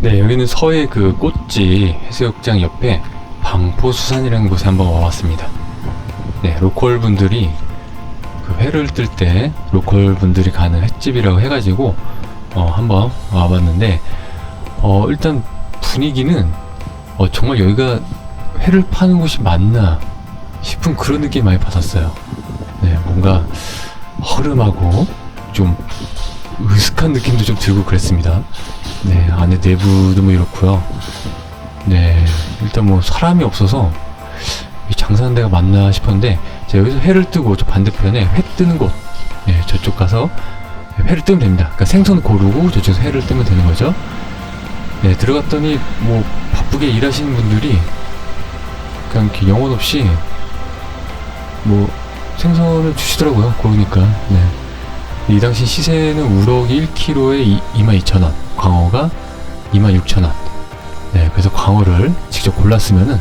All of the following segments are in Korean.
네, 여기는 서해 그 꽃지 해수욕장 옆에 방포수산이라는 곳에 한번 와봤습니다. 네, 로컬 분들이 그 회를 뜰 때 로컬 분들이 가는 횟집이라고 해가지고 어, 한번 와봤는데 어, 일단 분위기는 어, 정말 여기가 회를 파는 곳이 맞나 싶은 그런 느낌 많이 받았어요. 네, 뭔가 허름하고 좀 으슥한 느낌도 좀 들고 그랬습니다. 네, 안에 내부도 뭐 이렇고요. 네, 일단 뭐 사람이 없어서 이 장사하는 데가 맞나 싶었는데 제가 여기서 회를 뜨고 저 반대편에 회 뜨는 곳, 네, 저쪽 가서 회를 뜨면 됩니다. 그러니까 생선 고르고 저쪽에서 회를 뜨면 되는 거죠. 네, 들어갔더니 뭐 바쁘게 일하시는 분들이 그냥 이렇게 영혼 없이 뭐 생선을 주시더라고요. 고르니까. 네. 이 당시 시세는 우럭이 1kg에 22,000원, 광어가 26,000원. 네, 그래서 광어를 직접 골랐으면은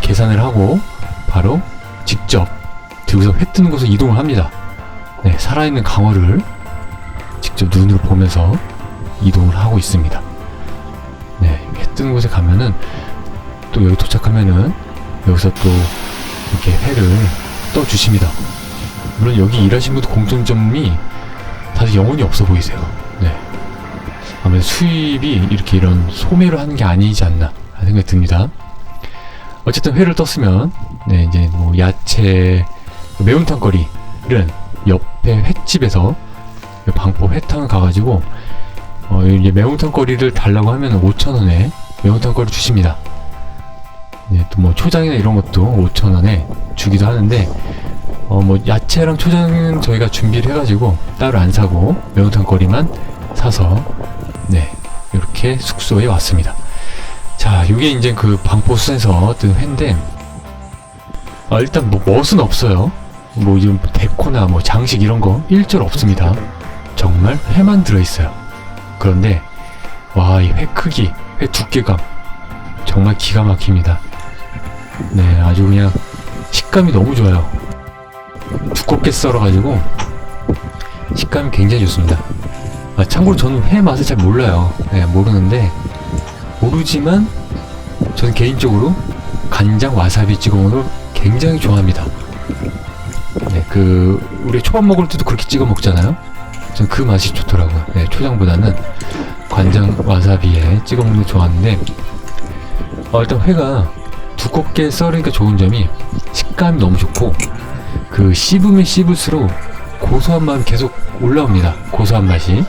계산을 하고 바로 직접 들고서 회 뜨는 곳으로 이동을 합니다. 네, 살아있는 광어를 직접 눈으로 보면서 이동을 하고 있습니다. 네, 회 뜨는 곳에 가면은 또 여기 도착하면은 여기서 또 이렇게 회를 떠 주십니다. 물론 여기 일하신 분도 공통점이 다들 영혼이 없어 보이세요. 네. 아무래도 수입이 이렇게 이런 소매로 하는 게 아니지 않나 생각이 듭니다. 어쨌든 회를 떴으면 네 이제 뭐 야채 매운탕거리는 옆에 횟집에서 방포 회탕을 가가지고 어 이제 매운탕거리를 달라고 하면 5천 원에 매운탕거리 주십니다. 네, 또뭐 초장이나 이런 것도 5천 원에 주기도 하는데 어 뭐 야채랑 초장은 저희가 준비를 해가지고 따로 안 사고 매운탕 거리만 사서 네 이렇게 숙소에 왔습니다. 자, 이게 이제 그 방포수에서 뜬 회인데 아, 일단 뭐 멋은 없어요. 뭐 이런 데코나 뭐 장식 이런 거 일절 없습니다. 정말 회만 들어있어요. 그런데 와, 이 회 크기, 회 두께감 정말 기가 막힙니다. 네, 아주 그냥 식감이 너무 좋아요. 두껍게 썰어가지고 식감이 굉장히 좋습니다. 아, 참고로 저는 회 맛을 잘 몰라요. 네, 모르는데 모르지만 저는 개인적으로 간장 와사비 찍어 먹는 걸 굉장히 좋아합니다. 네, 그 우리 초밥 먹을 때도 그렇게 찍어 먹잖아요. 전그 맛이 좋더라고요. 네, 초장보다는 간장 와사비에 찍어 먹는 걸 좋아하는데 어, 일단 회가 두껍게 썰으니까 좋은 점이 식감이 너무 좋고 그 씹으면 씹을수록 고소한 맛이 계속 올라옵니다. 고소한 맛이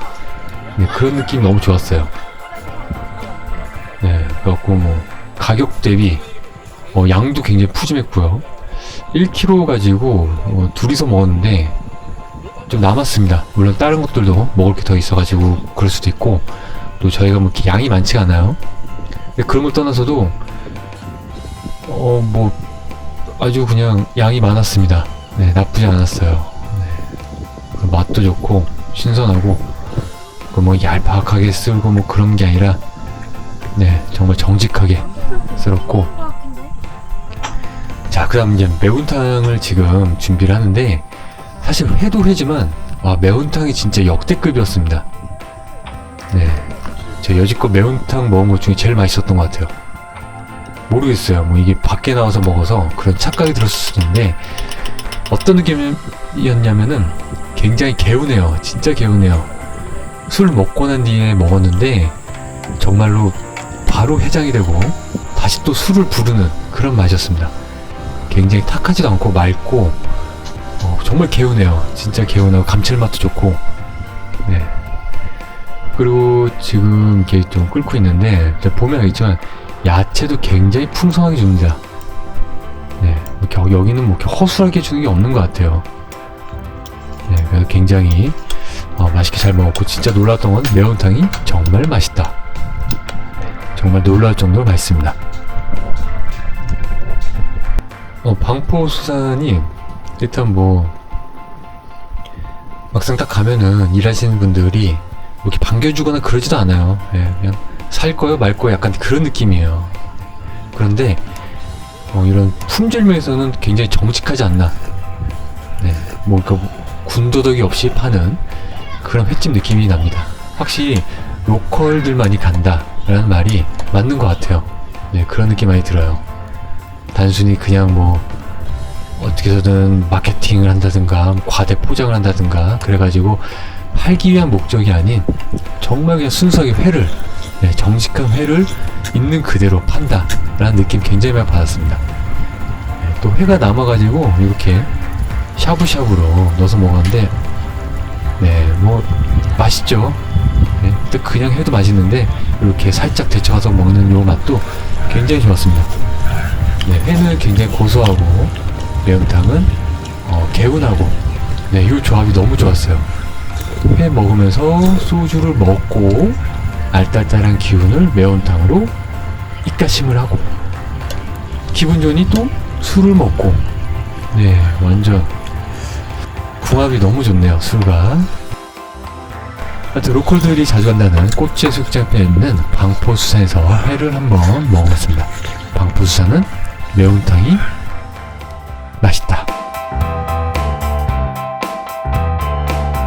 네, 그런 느낌이 너무 좋았어요. 네, 그래갖고 뭐 가격 대비 어, 양도 굉장히 푸짐했고요. 1kg 가지고 어, 둘이서 먹었는데 좀 남았습니다. 물론 다른 것들도 먹을 게 더 있어가지고 그럴 수도 있고 또 저희가 뭐 이렇게 양이 많지가 않아요. 근데 그런 걸 떠나서도 어 뭐 아주 그냥 양이 많았습니다. 네, 나쁘지 않았어요. 네. 그 맛도 좋고 신선하고 그뭐 얄팍하게 쓸고 뭐 그런 게 아니라 네 정말 정직하게 썰었고. 자 그다음 이제 매운탕을 지금 준비를 하는데 사실 회도 회지만 와 매운탕이 진짜 역대급이었습니다. 네 제 여지껏 매운탕 먹은 것 중에 제일 맛있었던 것 같아요. 모르겠어요. 뭐 이게 밖에 나와서 먹어서 그런 착각이 들었을 수도 있는데 어떤 느낌이었냐면은 굉장히 개운해요 진짜 개운해요 술 먹고 난 뒤에 먹었는데 정말로 바로 해장이 되고 다시 또 술을 부르는 그런 맛이었습니다. 굉장히 탁하지도 않고 맑고 어, 정말 개운해요. 진짜 개운하고 감칠맛도 좋고 네. 그리고 지금 이렇게 좀 끓고 있는데 보면 알겠지만 야채도 굉장히 풍성하게 줍니다. 네, 이렇게 여기는 뭐 이렇게 허술하게 주는 게 없는 것 같아요. 네, 그래서 굉장히 어, 맛있게 잘 먹었고 진짜 놀랐던 건 매운탕이 정말 맛있다. 정말 놀라울 정도로 맛있습니다. 어, 방포 수산이 일단 뭐 막상 딱 가면은 일하시는 분들이 뭐 이렇게 반겨주거나 그러지도 않아요. 예, 그냥 살 거요 말 거요 약간 그런 느낌이에요. 그런데 어, 이런 품질 면에서는 굉장히 정직하지 않나. 네, 뭐 그러니까 군더더기 없이 파는 그런 횟집 느낌이 납니다. 확실히 로컬들만이 간다. 라는 말이 맞는 것 같아요. 네, 그런 느낌 많이 들어요. 단순히 그냥 뭐 어떻게 해서든 마케팅을 한다든가 과대 포장을 한다든가 그래가지고 팔기 위한 목적이 아닌 정말 그냥 순수하게 회를 네, 정직한 회를 있는 그대로 판다 라는 느낌 굉장히 많이 받았습니다. 네, 또 회가 남아가지고 이렇게 샤브샤브로 넣어서 먹었는데 네 뭐 맛있죠. 네, 또 그냥 해도 맛있는데 이렇게 살짝 데쳐가서 먹는 요 맛도 굉장히 좋았습니다. 네, 회는 굉장히 고소하고 매운탕은 어, 개운하고 네, 이 조합이 너무 좋았어요. 회 먹으면서 소주를 먹고 알딸딸한 기운을 매운탕으로 입가심을 하고 기분 좋으니 또 술을 먹고 네, 완전 궁합이 너무 좋네요, 술과. 하여튼 로컬들이 자주 간다는 꽃제 숙장에 있는 방포수산에서 회를 한번 먹어봤습니다. 방포수산은 매운탕이 맛있다.